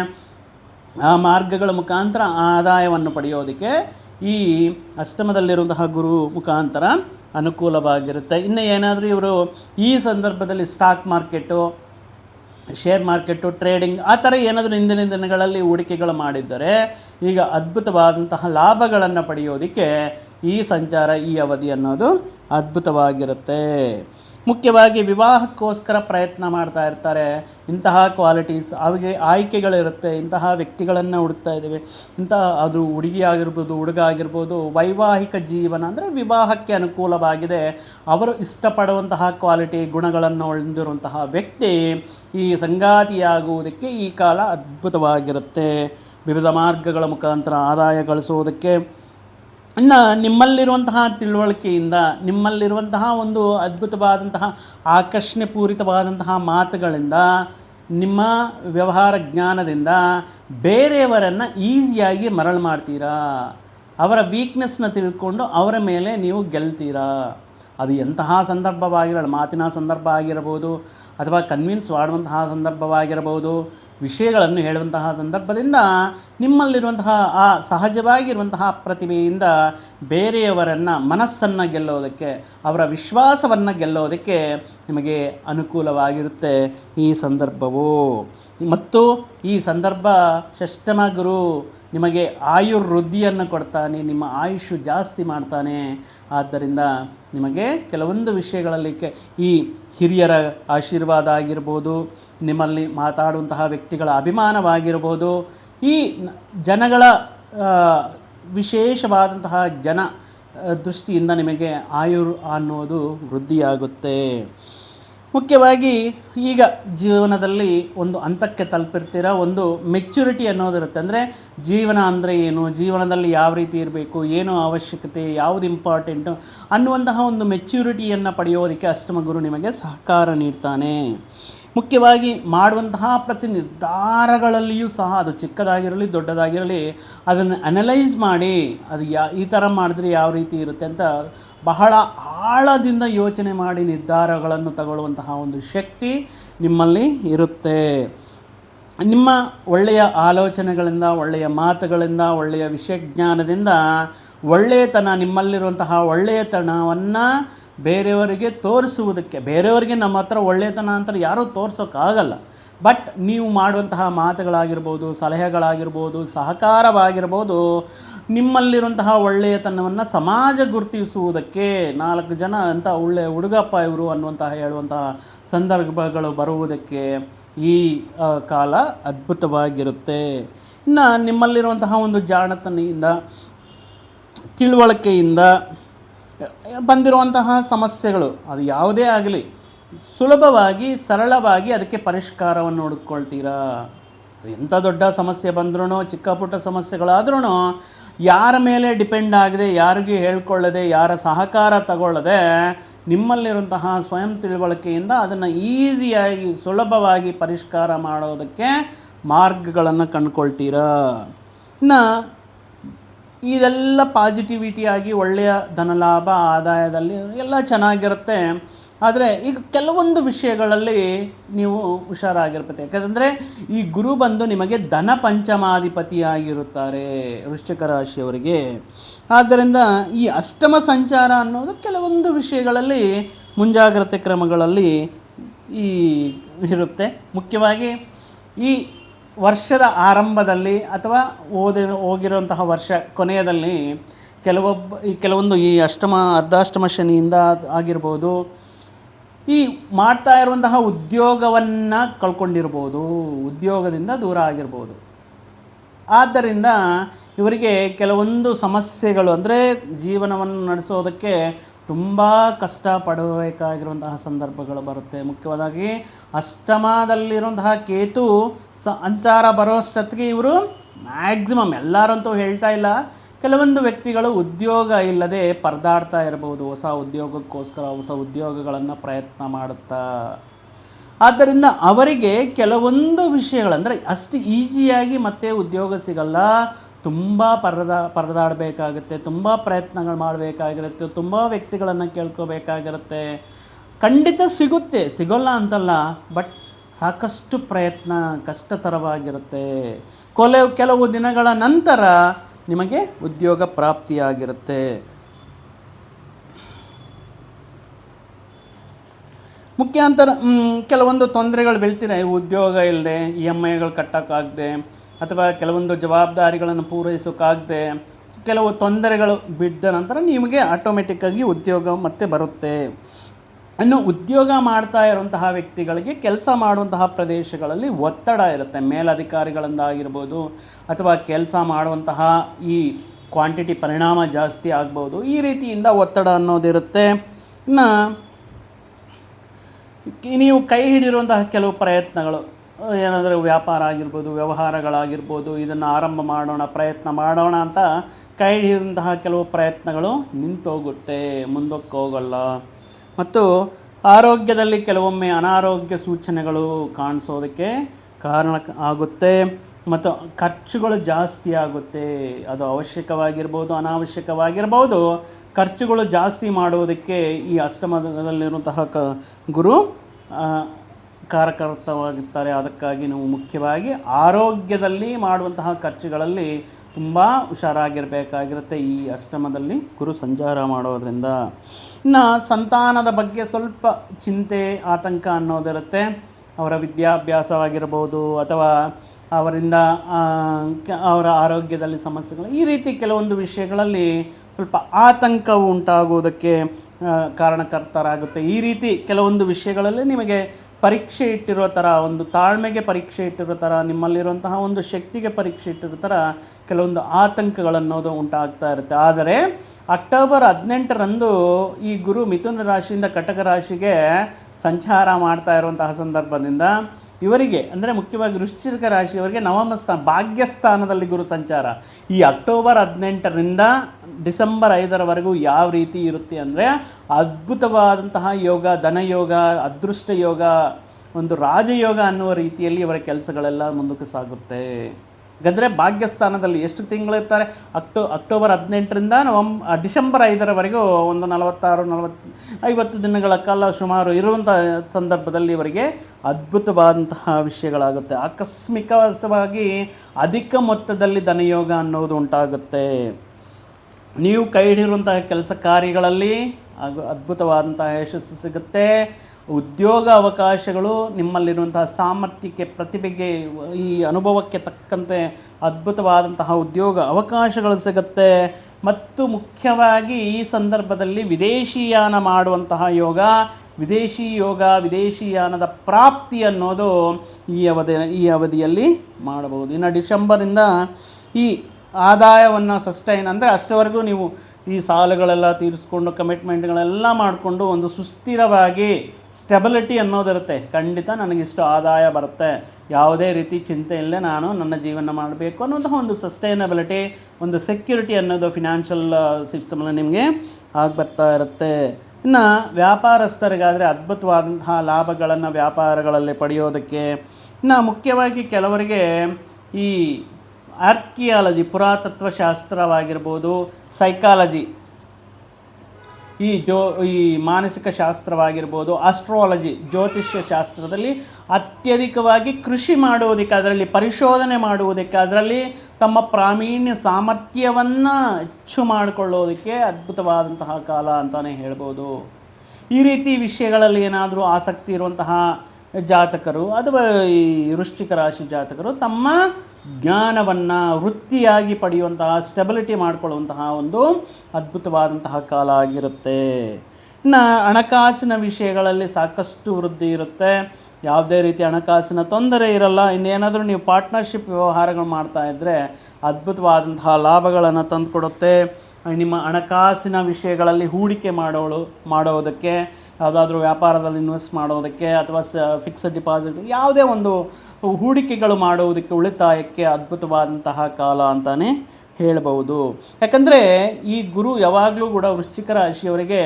ಆ ಮಾರ್ಗಗಳ ಮುಖಾಂತರ ಆದಾಯವನ್ನು ಪಡೆಯೋದಕ್ಕೆ ಈ ಅಷ್ಟಮದಲ್ಲಿರುವಂತಹ ಗುರು ಮುಖಾಂತರ ಅನುಕೂಲವಾಗಿರುತ್ತೆ. ಇನ್ನು ಏನಾದರೂ ಇವರು ಈ ಸಂದರ್ಭದಲ್ಲಿ stock market share market trading ಆ ಥರ ಏನಾದರೂ ಇಂದಿನ ದಿನಗಳಲ್ಲಿ ಹೂಡಿಕೆಗಳು ಮಾಡಿದ್ದರೆ ಈಗ ಅದ್ಭುತವಾದಂತಹ ಲಾಭಗಳನ್ನು ಪಡೆಯೋದಕ್ಕೆ ಈ ಸಂಚಾರ, ಈ ಅವಧಿ ಅನ್ನೋದು ಅದ್ಭುತವಾಗಿರುತ್ತೆ. ಮುಖ್ಯವಾಗಿ ವಿವಾಹಕ್ಕೋಸ್ಕರ ಪ್ರಯತ್ನ ಮಾಡ್ತಾ ಇರ್ತಾರೆ. ಇಂತಹ ಕ್ವಾಲಿಟೀಸ್ ಅವರಿಗೆ ಆಯ್ಕೆಗಳಿರುತ್ತೆ. ಇಂತಹ ವ್ಯಕ್ತಿಗಳನ್ನು ಹುಡುಕ್ತಾ ಇದ್ದೀವಿ. ಇಂತಹ ಅದು ಹುಡುಗಿ ಆಗಿರ್ಬೋದು, ಹುಡುಗ ಆಗಿರ್ಬೋದು, ವೈವಾಹಿಕ ಜೀವನ ಅಂದರೆ ವಿವಾಹಕ್ಕೆ ಅನುಕೂಲವಾಗಿದೆ. ಅವರು ಇಷ್ಟಪಡುವಂತಹ ಕ್ವಾಲಿಟಿ ಗುಣಗಳನ್ನು ಹೊಂದಿರುವಂತಹ ವ್ಯಕ್ತಿ ಈ ಸಂಗಾತಿಯಾಗುವುದಕ್ಕೆ ಈ ಕಾಲ ಅದ್ಭುತವಾಗಿರುತ್ತೆ. ವಿವಿಧ ಮಾರ್ಗಗಳ ಮುಖಾಂತರ ಆದಾಯ ಗಳಿಸುವುದಕ್ಕೆ ಇನ್ನು ನಿಮ್ಮಲ್ಲಿರುವಂತಹ ತಿಳುವಳಿಕೆಯಿಂದ, ನಿಮ್ಮಲ್ಲಿರುವಂತಹ ಒಂದು ಅದ್ಭುತವಾದಂತಹ, ಆಕರ್ಷಣೆಪೂರಿತವಾದಂತಹ ಮಾತುಗಳಿಂದ, ನಿಮ್ಮ ವ್ಯವಹಾರ ಜ್ಞಾನದಿಂದ ಬೇರೆಯವರನ್ನು ಈಸಿಯಾಗಿ ಮರಳು ಮಾಡ್ತೀರಾ? ಅವರ ವೀಕ್ನೆಸ್ನ ತಿಳ್ಕೊಂಡು ಅವರ ಮೇಲೆ ನೀವು ಗೆಲ್ತೀರಾ? ಅದು ಎಂತಹ ಸಂದರ್ಭವಾಗಿರಲ್ಲ ಮಾತಿನ ಸಂದರ್ಭ ಆಗಿರಬಹುದು, ಅಥವಾ ಕನ್ವಿನ್ಸ್ ಮಾಡುವಂತಹ ಸಂದರ್ಭವಾಗಿರಬಹುದು ವಿಷಯಗಳನ್ನು ಹೇಳುವಂತಹ ಸಂದರ್ಭದಿಂದ ನಿಮ್ಮಲ್ಲಿರುವಂತಹ ಆ ಸಹಜವಾಗಿರುವಂತಹ ಪ್ರತಿಭೆಯಿಂದ ಬೇರೆಯವರನ್ನು ಮನಸ್ಸನ್ನು ಗೆಲ್ಲೋದಕ್ಕೆ, ಅವರ ವಿಶ್ವಾಸವನ್ನು ಗೆಲ್ಲೋದಕ್ಕೆ ನಿಮಗೆ ಅನುಕೂಲವಾಗಿರುತ್ತೆ ಈ ಸಂದರ್ಭವು. ಮತ್ತು ಈ ಸಂದರ್ಭ ಷಷ್ಟಮ ಗುರು ನಿಮಗೆ ಆಯುರ್ವೃದ್ಧಿಯನ್ನು ಕೊಡ್ತಾನೆ, ನಿಮ್ಮ ಆಯುಷು ಜಾಸ್ತಿ ಮಾಡ್ತಾನೆ. ಆದ್ದರಿಂದ ನಿಮಗೆ ಕೆಲವೊಂದು ವಿಷಯಗಳಲ್ಲಿ ಈ ಹಿರಿಯರ ಆಶೀರ್ವಾದ ಆಗಿರ್ಬೋದು ನಿಮ್ಮಲ್ಲಿ ಮಾತಾಡುವಂತಹ ವ್ಯಕ್ತಿಗಳ ಅಭಿಮಾನವಾಗಿರಬಹುದು. ಈ ಜನಗಳ ವಿಶೇಷವಾದಂತಹ ಜನ ದೃಷ್ಟಿಯಿಂದ ನಿಮಗೆ ಆಯುರ್ ಅನ್ನೋದು ವೃದ್ಧಿಯಾಗುತ್ತೆ. ಮುಖ್ಯವಾಗಿ ಈಗ ಜೀವನದಲ್ಲಿ ಒಂದು ಹಂತಕ್ಕೆ ತಲುಪಿರ್ತೀರ, ಒಂದು ಮೆಚ್ಯೂರಿಟಿ ಅನ್ನೋದಿರುತ್ತೆ. ಅಂದರೆ ಜೀವನ ಅಂದರೆ ಏನು, ಜೀವನದಲ್ಲಿ ಯಾವ ರೀತಿ ಇರಬೇಕು, ಏನು ಅವಶ್ಯಕತೆ, ಯಾವುದು ಇಂಪಾರ್ಟೆಂಟು ಅನ್ನುವಂತಹ ಒಂದು ಮೆಚ್ಯೂರಿಟಿಯನ್ನು ಪಡೆಯೋದಕ್ಕೆ ಅಷ್ಟಮ ಗುರು ನಿಮಗೆ ಸಹಕಾರ ನೀಡ್ತಾನೆ. ಮುಖ್ಯವಾಗಿ ಮಾಡುವಂತಹ ಪ್ರತಿ ನಿರ್ಧಾರಗಳಲ್ಲಿಯೂ ಸಹ ಅದು ಚಿಕ್ಕದಾಗಿರಲಿ, ದೊಡ್ಡದಾಗಿರಲಿ, ಅದನ್ನು ಅನಲೈಸ್ ಮಾಡಿ, ಅದು ಯಾ, ಈ ಥರ ಮಾಡಿದ್ರೆ ಯಾವ ರೀತಿ ಇರುತ್ತೆ ಅಂತ ಬಹಳ ಆಳದಿಂದ ಯೋಚನೆ ಮಾಡಿ ನಿರ್ಧಾರಗಳನ್ನು ತಗೊಳ್ಳುವಂತಹ ಒಂದು ಶಕ್ತಿ ನಿಮ್ಮಲ್ಲಿ ಇರುತ್ತೆ. ನಿಮ್ಮ ಒಳ್ಳೆಯ ಆಲೋಚನೆಗಳಿಂದ, ಒಳ್ಳೆಯ ಮಾತುಗಳಿಂದ, ಒಳ್ಳೆಯ ವಿಷಯ ಜ್ಞಾನದಿಂದ ಒಳ್ಳೆಯತನ ನಿಮ್ಮಲ್ಲಿರುವಂತಹ ಒಳ್ಳೆಯತನವನ್ನು ಬೇರೆಯವರಿಗೆ ತೋರಿಸುವುದಕ್ಕೆ, ಬೇರೆಯವರಿಗೆ ನಮ್ಮ ಹತ್ರ ಒಳ್ಳೆಯತನ ಅಂತ ಯಾರೂ ತೋರಿಸೋಕ್ಕಾಗಲ್ಲ. ಬಟ್ ನೀವು ಮಾಡುವಂತಹ ಮಾತುಗಳಾಗಿರ್ಬೋದು, ಸಲಹೆಗಳಾಗಿರ್ಬೋದು, ಸಹಕಾರವಾಗಿರ್ಬೋದು, ನಿಮ್ಮಲ್ಲಿರುವಂತಹ ಒಳ್ಳೆಯತನವನ್ನು ಸಮಾಜ ಗುರುತಿಸುವುದಕ್ಕೆ ನಾಲ್ಕು ಜನ ಅಂತ ಒಳ್ಳೆಯ ಹುಡುಗಪ್ಪ ಇವರು ಅನ್ನುವಂತಹ ಹೇಳುವಂತಹ ಸಂದರ್ಭಗಳು ಬರುವುದಕ್ಕೆ ಈ ಕಾಲ ಅದ್ಭುತವಾಗಿರುತ್ತೆ. ಇನ್ನು ನಿಮ್ಮಲ್ಲಿರುವಂತಹ ಒಂದು ಜಾಣತನೆಯಿಂದ, ತಿಳುವಳಿಕೆಯಿಂದ ಬಂದಿರುವಂತಹ ಸಮಸ್ಯೆಗಳು, ಅದು ಯಾವುದೇ ಆಗಲಿ, ಸುಲಭವಾಗಿ, ಸರಳವಾಗಿ ಅದಕ್ಕೆ ಪರಿಷ್ಕಾರವನ್ನು ಹುಡುಕೊಳ್ತೀರಾ? ಎಂಥ ದೊಡ್ಡ ಸಮಸ್ಯೆ ಬಂದ್ರೂ ಚಿಕ್ಕ ಪುಟ್ಟ ಸಮಸ್ಯೆಗಳಾದ್ರೂ ಯಾರ ಮೇಲೆ ಡಿಪೆಂಡ್ ಆಗದೆ, ಯಾರಿಗೂ ಹೇಳ್ಕೊಳ್ಳದೆ, ಯಾರ ಸಹಕಾರ ತಗೊಳ್ಳದೆ, ನಿಮ್ಮಲ್ಲಿರುವಂತಹ ಸ್ವಯಂ ತಿಳುವಳಿಕೆಯಿಂದ ಅದನ್ನು ಈಸಿಯಾಗಿ, ಸುಲಭವಾಗಿ ಪರಿಷ್ಕಾರ ಮಾಡೋದಕ್ಕೆ ಮಾರ್ಗಗಳನ್ನು ಕಂಡುಕೊಳ್ತೀರಾ? ಇನ್ನು ಇದೆಲ್ಲ ಪಾಸಿಟಿವಿಟಿ ಆಗಿ ಒಳ್ಳೆಯ ಧನಲಾಭ ಆದಾಯದಲ್ಲಿ ಎಲ್ಲ ಚೆನ್ನಾಗಿರುತ್ತೆ. ಆದರೆ ಈಗ ಕೆಲವೊಂದು ವಿಷಯಗಳಲ್ಲಿ ನೀವು ಹುಷಾರಾಗಿರ್ಬೇಕು. ಯಾಕಂದರೆ ಈ ಗುರು ಬಂದು ನಿಮಗೆ ಧನ ಪಂಚಮಾಧಿಪತಿಯಾಗಿರುತ್ತಾರೆ ವೃಶ್ಚಿಕ ರಾಶಿಯವರಿಗೆ. ಆದ್ದರಿಂದ ಈ ಅಷ್ಟಮ ಸಂಚಾರ ಅನ್ನೋದು ಕೆಲವೊಂದು ವಿಷಯಗಳಲ್ಲಿ ಮುಂಜಾಗ್ರತೆ ಕ್ರಮಗಳಲ್ಲಿ ಈ ಇರುತ್ತೆ. ಮುಖ್ಯವಾಗಿ ಈ ವರ್ಷದ ಆರಂಭದಲ್ಲಿ ಅಥವಾ ಓದಿ ಹೋಗಿರುವಂತಹ ವರ್ಷ ಕೊನೆಯದಲ್ಲಿ ಕೆಲವೊಬ್ಬ, ಈ ಕೆಲವೊಂದು ಈ ಅಷ್ಟಮ, ಅರ್ಧಾಷ್ಟಮ ಶನಿಯಿಂದ ಆಗಿರ್ಬೋದು, ಈ ಮಾಡ್ತಾ ಇರುವಂತಹ ಉದ್ಯೋಗವನ್ನು ಕಳ್ಕೊಂಡಿರ್ಬೋದು, ಉದ್ಯೋಗದಿಂದ ದೂರ ಆಗಿರ್ಬೋದು. ಆದ್ದರಿಂದ ಇವರಿಗೆ ಕೆಲವೊಂದು ಸಮಸ್ಯೆಗಳು ಅಂದರೆ ಜೀವನವನ್ನು ನಡೆಸೋದಕ್ಕೆ ತುಂಬ ಕಷ್ಟಪಡಬೇಕಾಗಿರುವಂತಹ ಸಂದರ್ಭಗಳು ಬರುತ್ತೆ. ಮುಖ್ಯವಾದಾಗಿ ಅಷ್ಟಮದಲ್ಲಿರುವಂತಹ ಕೇತು ಸ ಸಂಚಾರ ಬರೋಷ್ಟೊತ್ತಿಗೆ ಇವರು ಮ್ಯಾಕ್ಸಿಮಮ್ ಎಲ್ಲರಂತೂ ಹೇಳ್ತಾ ಇಲ್ಲ. ಕೆಲವೊಂದು ವ್ಯಕ್ತಿಗಳು ಉದ್ಯೋಗ ಇಲ್ಲದೆ ಪರದಾಡ್ತಾ ಇರಬಹುದು, ಹೊಸ ಉದ್ಯೋಗಕ್ಕೋಸ್ಕರ ಹೊಸ ಉದ್ಯೋಗಗಳನ್ನು ಪ್ರಯತ್ನ ಮಾಡುತ್ತಾ. ಆದ್ದರಿಂದ ಅವರಿಗೆ ಕೆಲವೊಂದು ವಿಷಯಗಳಂದರೆ ಅಷ್ಟು ಈಸಿಯಾಗಿ ಮತ್ತೆ ಉದ್ಯೋಗ ಸಿಗಲ್ಲ. ತುಂಬ ಪರದಾ, ಪರದಾಡಬೇಕಾಗುತ್ತೆ, ತುಂಬ ಪ್ರಯತ್ನಗಳು ಮಾಡಬೇಕಾಗಿರುತ್ತೆ, ತುಂಬ ವ್ಯಕ್ತಿಗಳನ್ನು ಕೇಳ್ಕೋಬೇಕಾಗಿರುತ್ತೆ. ಖಂಡಿತ ಸಿಗುತ್ತೆ, ಸಿಗೋಲ್ಲ ಅಂತಲ್ಲ, ಬಟ್ ಸಾಕಷ್ಟು ಪ್ರಯತ್ನ ಕಷ್ಟತರವಾಗಿರುತ್ತೆ. ಕೊಲೆ, ಕೆಲವು ದಿನಗಳ ನಂತರ ನಿಮಗೆ ಉದ್ಯೋಗ ಪ್ರಾಪ್ತಿಯಾಗಿರುತ್ತೆ. ಮುಖ್ಯಾಂತರ ಕೆಲವೊಂದು ತೊಂದರೆಗಳು ಬೀಳ್ತಿದೆ, ಉದ್ಯೋಗ ಇಲ್ಲದೆ ಇ ಎಂ ಐಗಳು ಕಟ್ಟೋಕ್ಕಾಗದೆ ಅಥವಾ ಕೆಲವೊಂದು ಜವಾಬ್ದಾರಿಗಳನ್ನು ಪೂರೈಸೋಕ್ಕಾಗದೆ ಕೆಲವು ತೊಂದರೆಗಳು ಬಿದ್ದ ನಂತರ ನಿಮಗೆ ಆಟೋಮೆಟಿಕ್ಕಾಗಿ ಉದ್ಯೋಗ ಮತ್ತೆ ಬರುತ್ತೆ. ಇನ್ನು ಉದ್ಯೋಗ ಮಾಡ್ತಾ ಇರುವಂತಹ ವ್ಯಕ್ತಿಗಳಿಗೆ ಕೆಲಸ ಮಾಡುವಂತಹ ಪ್ರದೇಶಗಳಲ್ಲಿ ಒತ್ತಡ ಇರುತ್ತೆ. ಮೇಲಧಿಕಾರಿಗಳಿಂದ ಆಗಿರ್ಬೋದು ಅಥವಾ ಕೆಲಸ ಮಾಡುವಂತಹ ಈ ಕ್ವಾಂಟಿಟಿ ಪರಿಣಾಮ ಜಾಸ್ತಿ ಆಗ್ಬೋದು. ಈ ರೀತಿಯಿಂದ ಒತ್ತಡ ಅನ್ನೋದಿರುತ್ತೆ ಇನ್ನು ನೀವು ಕೈ ಹಿಡಿರುವಂತಹ ಕೆಲವು ಪ್ರಯತ್ನಗಳು ಏನಾದರೂ ವ್ಯಾಪಾರ ಆಗಿರ್ಬೋದು, ವ್ಯವಹಾರಗಳಾಗಿರ್ಬೋದು, ಇದನ್ನು ಆರಂಭ ಮಾಡೋಣ, ಪ್ರಯತ್ನ ಮಾಡೋಣ ಅಂತ ಕೈ ಹಿಡಿದಂತಹ ಕೆಲವು ಪ್ರಯತ್ನಗಳು ನಿಂತೋಗುತ್ತೆ, ಮುಂದಕ್ಕೆ ಹೋಗಲ್ಲ. ಮತ್ತು ಆರೋಗ್ಯದಲ್ಲಿ ಕೆಲವೊಮ್ಮೆ ಅನಾರೋಗ್ಯ ಸೂಚನೆಗಳು ಕಾಣಿಸೋದಕ್ಕೆ ಕಾರಣ ಆಗುತ್ತೆ. ಮತ್ತು ಖರ್ಚುಗಳು ಜಾಸ್ತಿ ಆಗುತ್ತೆ. ಅದು ಅವಶ್ಯಕವಾಗಿರ್ಬೋದು, ಅನಾವಶ್ಯಕವಾಗಿರ್ಬೋದು, ಖರ್ಚುಗಳು ಜಾಸ್ತಿ ಮಾಡುವುದಕ್ಕೆ ಈ ಅಷ್ಟಮದಲ್ಲಿರುವಂತಹ ಕ ಗುರು ಆ, ಕಾರಕರ್ತವಾಗಿರ್ತಾರೆ ಅದಕ್ಕಾಗಿ ನಾವು ಮುಖ್ಯವಾಗಿ ಆರೋಗ್ಯದಲ್ಲಿ ಮಾಡುವಂತಹ ಖರ್ಚುಗಳಲ್ಲಿ ತುಂಬ ಹುಷಾರಾಗಿರಬೇಕಾಗಿರುತ್ತೆ ಈ ಅಷ್ಟಮದಲ್ಲಿ ಗುರು ಸಂಚಾರ ಮಾಡೋದರಿಂದ. ಇನ್ನು ಸಂತಾನದ ಬಗ್ಗೆ ಸ್ವಲ್ಪ ಚಿಂತೆ ಆತಂಕ ಅನ್ನೋದಿರುತ್ತೆ. ಅವರ ವಿದ್ಯಾಭ್ಯಾಸವಾಗಿರ್ಬೋದು ಅಥವಾ ಅವರಿಂದ ಅವರ ಆರೋಗ್ಯದಲ್ಲಿ ಸಮಸ್ಯೆಗಳು ಈ ರೀತಿ ಕೆಲವೊಂದು ವಿಷಯಗಳಲ್ಲಿ ಸ್ವಲ್ಪ ಆತಂಕ ಉಂಟಾಗುವುದಕ್ಕೆ ಕಾರಣಕರ್ತರಾಗುತ್ತೆ. ಈ ರೀತಿ ಕೆಲವೊಂದು ವಿಷಯಗಳಲ್ಲಿ ನಿಮಗೆ ಪರೀಕ್ಷೆ ಇಟ್ಟಿರೋ ಥರ, ಒಂದು ತಾಳ್ಮೆಗೆ ಪರೀಕ್ಷೆ ಇಟ್ಟಿರೋ ಥರ, ನಿಮ್ಮಲ್ಲಿರುವಂತಹ ಒಂದು ಶಕ್ತಿಗೆ ಪರೀಕ್ಷೆ ಇಟ್ಟಿರೋ ಥರ ಕೆಲವೊಂದು ಆತಂಕಗಳನ್ನೋದು ಉಂಟಾಗ್ತಾ ಇರುತ್ತೆ. ಆದರೆ ಅಕ್ಟೋಬರ್ ಹದಿನೆಂಟರಂದು ಈ ಗುರು ಮಿಥುನ ರಾಶಿಯಿಂದ ಕಟಕ ರಾಶಿಗೆ ಸಂಚಾರ ಮಾಡ್ತಾ ಇರುವಂತಹ ಸಂದರ್ಭದಿಂದ ಇವರಿಗೆ, ಅಂದರೆ ಮುಖ್ಯವಾಗಿ ವೃಶ್ಚಿಕ ರಾಶಿಯವರಿಗೆ ನವಮ ಸ್ಥಾನ ಭಾಗ್ಯಸ್ಥಾನದಲ್ಲಿ ಗುರು ಸಂಚಾರ. ಈ ಅಕ್ಟೋಬರ್ ಹದಿನೆಂಟರಿಂದ ಡಿಸೆಂಬರ್ ಐದರವರೆಗೂ ಯಾವ ರೀತಿ ಇರುತ್ತೆ ಅಂದರೆ ಅದ್ಭುತವಾದಂತಹ ಯೋಗ, ಧನಯೋಗ, ಅದೃಷ್ಟ ಯೋಗ, ಒಂದು ರಾಜಯೋಗ ಅನ್ನುವ ರೀತಿಯಲ್ಲಿ ಇವರ ಕೆಲಸಗಳೆಲ್ಲ ಮುಂದಕ್ಕೆ ಸಾಗುತ್ತೆ. ಗಂದರೆ ಭಾಗ್ಯಸ್ಥಾನದಲ್ಲಿ ಎಷ್ಟು ತಿಂಗಳಿರ್ತಾರೆ ಅಕ್ಟೋ, ಅಕ್ಟೋಬರ್ ಹದಿನೆಂಟರಿಂದ ನವಂಬ್ ಡಿಸೆಂಬರ್ ಐದರವರೆಗೂ ಒಂದು ನಲವತ್ತಾರು, ನಲವತ್ತು, ಐವತ್ತು ದಿನಗಳ ಕಾಲ ಸುಮಾರು ಇರುವಂಥ ಸಂದರ್ಭದಲ್ಲಿ ಇವರಿಗೆ ಅದ್ಭುತವಾದಂತಹ ವಿಷಯಗಳಾಗುತ್ತೆ. ಆಕಸ್ಮಿಕವಾಗಿ ಅಧಿಕ ಮೊತ್ತದಲ್ಲಿ ಧನಯೋಗ ಅನ್ನೋದು ಉಂಟಾಗುತ್ತೆ. ನೀವು ಕೈ ಹಿಡಿರುವಂತಹ ಕೆಲಸ ಕಾರ್ಯಗಳಲ್ಲಿ ಅದ್ಭುತವಾದಂತಹ ಯಶಸ್ಸು ಸಿಗುತ್ತೆ. ಉದ್ಯೋಗ ಅವಕಾಶಗಳು ನಿಮ್ಮಲ್ಲಿರುವಂತಹ ಸಾಮರ್ಥ್ಯಕ್ಕೆ, ಪ್ರತಿಭೆಗೆ, ಈ ಅನುಭವಕ್ಕೆ ತಕ್ಕಂತೆ ಅದ್ಭುತವಾದಂತಹ ಉದ್ಯೋಗ ಅವಕಾಶಗಳು ಸಿಗುತ್ತೆ. ಮತ್ತು ಮುಖ್ಯವಾಗಿ ಈ ಸಂದರ್ಭದಲ್ಲಿ ವಿದೇಶಿಯಾನ ಮಾಡುವಂತಹ ಯೋಗ, ವಿದೇಶಿ ಯೋಗ ವಿದೇಶಿಯಾನದ ಪ್ರಾಪ್ತಿ ಅನ್ನೋದು ಈ ಅವಧಿ, ಈ ಅವಧಿಯಲ್ಲಿ ಮಾಡಬಹುದು. ಇನ್ನು ಡಿಸೆಂಬರಿಂದ ಈ ಆದಾಯವನ್ನು ಸಸ್ಟೈನ್ ಅಂದರೆ ಅಷ್ಟವರೆಗೂ ನೀವು ಈ ಸಾಲಗಳೆಲ್ಲ ತೀರಿಸ್ಕೊಂಡು ಕಮಿಟ್ಮೆಂಟ್ಗಳೆಲ್ಲ ಮಾಡಿಕೊಂಡು ಒಂದು ಸುಸ್ಥಿರವಾಗಿ ಸ್ಟೆಬಿಲಿಟಿ ಅನ್ನೋದಿರುತ್ತೆ. ಖಂಡಿತ ನನಗಿಷ್ಟು ಆದಾಯ ಬರುತ್ತೆ. ಯಾವುದೇ ರೀತಿ ಚಿಂತೆ ಇಲ್ಲದೆ ನಾನು ನನ್ನ ಜೀವನ ಮಾಡಬೇಕು ಅನ್ನೋಂತಹ ಒಂದು ಸಸ್ಟೈನಬಿಲಿಟಿ ಒಂದು ಸೆಕ್ಯೂರಿಟಿ ಅನ್ನೋದು ಫಿನಾನ್ಷಿಯಲ್ ಸಿಸ್ಟಮಲ್ಲಿ ನಿಮಗೆ ಆಗಿ ಬರ್ತಾ ಇರುತ್ತೆ. ಇನ್ನು ವ್ಯಾಪಾರಸ್ಥರಿಗಾದರೆ ಅದ್ಭುತವಾದಂತಹ ಲಾಭಗಳನ್ನು ವ್ಯಾಪಾರಗಳಲ್ಲಿ ಪಡೆಯೋದಕ್ಕೆ, ಇನ್ನು ಮುಖ್ಯವಾಗಿ ಕೆಲವರಿಗೆ ಈ ಆರ್ಕಿಯಾಲಜಿ ಪುರಾತತ್ವ ಶಾಸ್ತ್ರವಾಗಿರ್ಬೋದು ಸೈಕಾಲಜಿ ಈ ಜೋ, ಈ ಮಾನಸಿಕ ಶಾಸ್ತ್ರವಾಗಿರ್ಬೋದು ಆಸ್ಟ್ರಾಲಜಿ ಜ್ಯೋತಿಷ್ಯ ಶಾಸ್ತ್ರದಲ್ಲಿ ಅತ್ಯಧಿಕವಾಗಿ ಕೃಷಿ ಮಾಡುವುದಕ್ಕೆ ಅದರಲ್ಲಿ, ಪರಿಶೋಧನೆ ಮಾಡುವುದಕ್ಕೆ ಅದರಲ್ಲಿ ತಮ್ಮ ಪ್ರಾವೀಣ್ಯ ಸಾಮರ್ಥ್ಯವನ್ನು ಹೆಚ್ಚು ಮಾಡಿಕೊಳ್ಳೋದಕ್ಕೆ ಅದ್ಭುತವಾದಂತಹ ಕಾಲ ಅಂತಲೇ ಹೇಳ್ಬೋದು. ಈ ರೀತಿ ವಿಷಯಗಳಲ್ಲಿ ಏನಾದರೂ ಆಸಕ್ತಿ ಇರುವಂತಹ ಜಾತಕರು ಅಥವಾ ಈ ವೃಶ್ಚಿಕ ರಾಶಿ ಜಾತಕರು ತಮ್ಮ ಜ್ಞಾನವನ್ನು ವೃತ್ತಿಯಾಗಿ ಪಡೆಯುವಂತಹ ಸ್ಟೆಬಿಲಿಟಿ ಮಾಡಿಕೊಳ್ಳುವಂತಹ ಒಂದು ಅದ್ಭುತವಾದಂತಹ ಕಾಲ ಆಗಿರುತ್ತೆ. ಇನ್ನು ಹಣಕಾಸಿನ ವಿಷಯಗಳಲ್ಲಿ ಸಾಕಷ್ಟು ವೃದ್ಧಿ ಇರುತ್ತೆ. ಯಾವುದೇ ರೀತಿ ಹಣಕಾಸಿನ ತೊಂದರೆ ಇರಲ್ಲ, ಇನ್ನೇನಾದರೂ ನೀವು ಪಾರ್ಟ್ನರ್ಶಿಪ್ ವ್ಯವಹಾರಗಳು ಮಾಡ್ತಾ ಇದ್ದರೆ ಅದ್ಭುತವಾದಂತಹ ಲಾಭಗಳನ್ನು ತಂದುಕೊಡುತ್ತೆ. ನಿಮ್ಮ ಹಣಕಾಸಿನ ವಿಷಯಗಳಲ್ಲಿ ಹೂಡಿಕೆ ಮಾಡೋಳು, ಮಾಡೋದಕ್ಕೆ ಯಾವುದಾದ್ರೂ ವ್ಯಾಪಾರದಲ್ಲಿ ಇನ್ವೆಸ್ಟ್ ಮಾಡೋದಕ್ಕೆ ಅಥವಾ ಸ ಫಿಕ್ಸಡ್ ಡಿಪಾಸಿಟ್ ಯಾವುದೇ ಒಂದು ಹೂಡಿಕೆಗಳು ಮಾಡುವುದಕ್ಕೆ ಉಳಿತಾಯಕ್ಕೆ ಅದ್ಭುತವಾದಂತಹ ಕಾಲ ಅಂತಲೇ ಹೇಳಬಹುದು. ಯಾಕಂದರೆ ಈ ಗುರು ಯಾವಾಗಲೂ ಕೂಡ ವೃಶ್ಚಿಕ ರಾಶಿಯವರಿಗೆ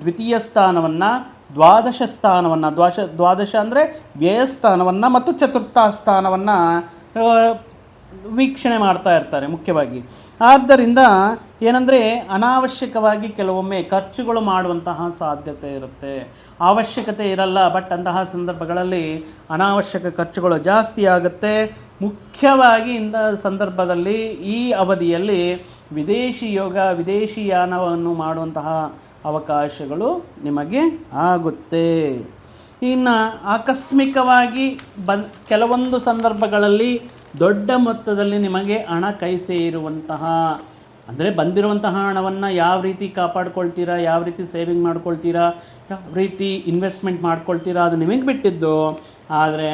ದ್ವಿತೀಯ ಸ್ಥಾನವನ್ನು, ದ್ವಾದಶ ಸ್ಥಾನವನ್ನು ದ್ವಾದಶ ದ್ವಾದಶ ಅಂದರೆ ವ್ಯಯಸ್ಥಾನವನ್ನು ಮತ್ತು ಚತುರ್ಥ ಸ್ಥಾನವನ್ನು ವೀಕ್ಷಣೆ ಮಾಡ್ತಾ ಇರ್ತಾರೆ ಮುಖ್ಯವಾಗಿ. ಆದ್ದರಿಂದ ಏನಂದರೆ ಅನಾವಶ್ಯಕವಾಗಿ ಕೆಲವೊಮ್ಮೆ ಖರ್ಚುಗಳು ಮಾಡುವಂತಹ ಸಾಧ್ಯತೆ ಇರುತ್ತೆ. ಅವಶ್ಯಕತೆ ಇರಲ್ಲ ಬಟ್ ಅಂತಹ ಸಂದರ್ಭಗಳಲ್ಲಿ ಅನಾವಶ್ಯಕ ಖರ್ಚುಗಳು ಜಾಸ್ತಿ ಆಗುತ್ತೆ. ಮುಖ್ಯವಾಗಿ ಇಂಥ ಸಂದರ್ಭದಲ್ಲಿ ಈ ಅವಧಿಯಲ್ಲಿ ವಿದೇಶಿ ಯೋಗ, ವಿದೇಶಿ ಯಾನವನ್ನು ಮಾಡುವಂತಹ ಅವಕಾಶಗಳು ನಿಮಗೆ ಆಗುತ್ತೆ. ಇನ್ನು ಆಕಸ್ಮಿಕವಾಗಿ ಬನ್, ಕೆಲವೊಂದು ಸಂದರ್ಭಗಳಲ್ಲಿ ದೊಡ್ಡ ಮೊತ್ತದಲ್ಲಿ ನಿಮಗೆ ಹಣ ಕೈ ಸೇರುವಂತಹ ಅಂದರೆ ಬಂದಿರುವಂತಹ ಹಣವನ್ನು ಯಾವ ರೀತಿ ಕಾಪಾಡ್ಕೊಳ್ತೀರಾ, ಯಾವ ರೀತಿ ಸೇವಿಂಗ್ ಮಾಡ್ಕೊಳ್ತೀರಾ, ಯಾವ ರೀತಿ ಇನ್ವೆಸ್ಟ್ಮೆಂಟ್ ಮಾಡ್ಕೊಳ್ತೀರಾ ಅದು ನಿಮಗೆ ಬಿಟ್ಟಿದ್ದು. ಆದರೆ